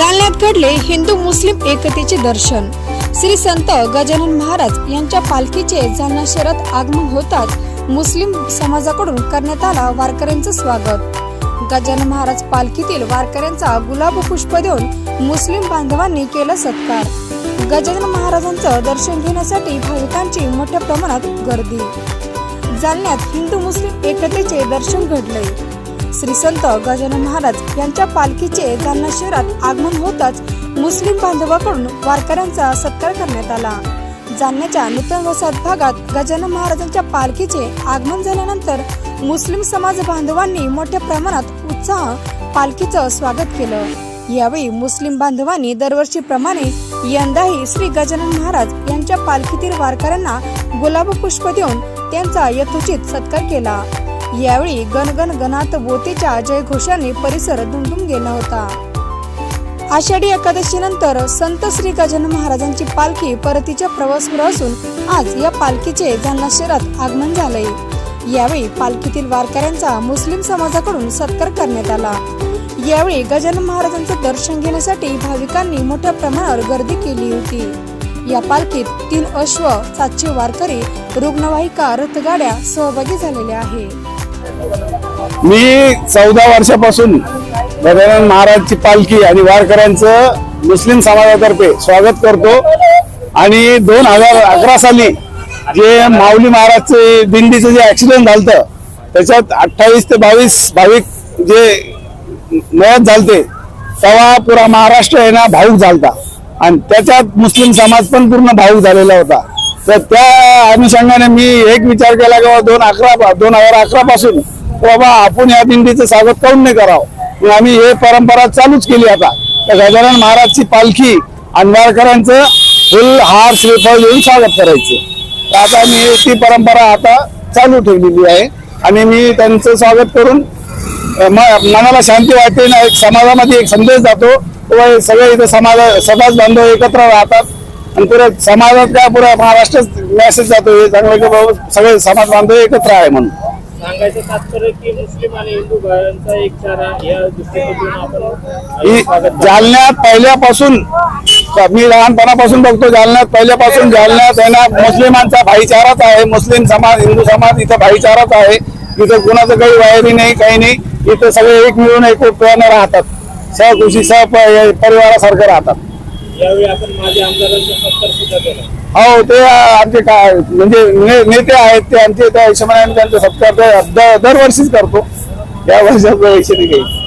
जालन्यात घडले हिंदू मुस्लिम एकतेचे दर्शन. श्री संत गजानन महाराज यांच्या पालखीचे जालना शहरात आगमन होताच मुस्लिम समाजाकडून करण्यात आला वारकऱ्यांचं स्वागत. गजानन महाराज पालखीतील वारकऱ्यांचा गुलाब पुष्प देऊन मुस्लिम बांधवांनी केला सत्कार. गजानन महाराजांचं दर्शन घेण्यासाठी भाविकांची मोठ्या प्रमाणात गर्दी. जालन्यात हिंदू मुस्लिम एकतेचे दर्शन घडले श्री संत गजानन महाराज यांच्या पालखीचे जालना शहरात आगमन होताच मुस्लिम बांधवाकडून वारकऱ्यांचा सत्कार करण्यात आला. जालन्याच्या नूतन वसाहत भागात गजानन महाराजांच्या पालखीचे आगमन झाल्यानंतर मुस्लिम समाज बांधवांनी मोठ्या प्रमाणात उत्साह पालखीचं स्वागत केलं. यावेळी मुस्लिम बांधवांनी दरवर्षीप्रमाणे यंदाही श्री गजानन महाराज यांच्या पालखीतील वारकऱ्यांना गुलाब पुष्प देऊन त्यांचा यथोचित सत्कार केला. यावेळी गणगण गणात बोतेच्या जयघोषाने परिसर दुमदुम गेला होता. आषाढी एकादशीनंतर संत श्री गजानन महाराजांची पालखी परतीच्या प्रवासवर असून आज या पालखीचे जालना शहरात आगमन झाले यावेळी पालखीतील वारकऱ्यांचा मुस्लिम समाजाकडून सत्कार करण्यात आला. यावेळी गजानन महाराजांचं दर्शन घेण्यासाठी भाविकांनी मोठ्या प्रमाणावर गर्दी केली होती. या पालखीत तीन अश्व सातशे वारकरी रुग्णवाहिका रथगाड्या सहभागी झालेल्या आहे मी चौदा वर्षापासून गजानन महाराजची पालखी आणि वारकऱ्यांचं मुस्लिम समाजातर्फे स्वागत करतो. आणि दोन हजार अकरा साली जे माऊली महाराजचे दिंडीचं जे ऍक्सिडेंट झालं त्याच्यात अठ्ठावीस ते बावीस भाविक जे मयत झालते तेव्हा पुरा महाराष्ट्र आहे ना भाऊक झालता. आणि त्याच्यात मुस्लिम समाज पण पूर्ण भाऊक झालेला होता. तर त्या अनुषंगाने मी एक विचार केला की दोन अकरा दोन हजार अकरा पासून बाबा आपण या दिंडीचं स्वागत काऊन नाही करावं? आम्ही हे परंपरा चालूच केली आता. तर गजानन महाराजची पालखी अंधारकरांचं फुल हार श्रीफळ येऊन स्वागत करायचं. तर आता मी ती परंपरा आता चालू ठेवलेली आहे. आणि मी त्यांचं स्वागत करून मनाला शांती वाटते ना एक समाजामध्ये एक संदेश जातो. व सगळे इथं समाज समाज बांधव एकत्र राहतात. आणि पुऱ्या समाजात काय पुऱ्या महाराष्ट्र मेसेज जातो हे चांगलं की बाबा सगळे समाज बांधव एकत्र आहे म्हणून. सांगायचं तात्पर्य की मुस्लिम आणि हिंदू भावांचा एक चारा या दृष्टिकोनातून आपण ही स्वागत करतो. जालन्यात पहिल्यापासून मी लहानपणापासून बघतो जालन्यात पहिल्यापासून जालन्यात आहे ना मुस्लिमांचा भाईचाराच आहे. मुस्लिम समाज हिंदू समाज इथं भाईचाराच आहे. इथं कुणाचं काही वायरी नाही काही नाही. इथं सगळे एक मिळून एकत्वाने राहतात. सहखुशी सह परिवारासारखं राहतात. यावेळी आपण माझ्या आमदारांचा सत्कार सुद्धा केला. हो ते आमचे काय म्हणजे ने- नेते आहेत ते आमचे त्या हिशोबाने आम्ही त्यांचा सत्कार ते दरवर्षीच करतो. या वर्षाचा विषय नाही काही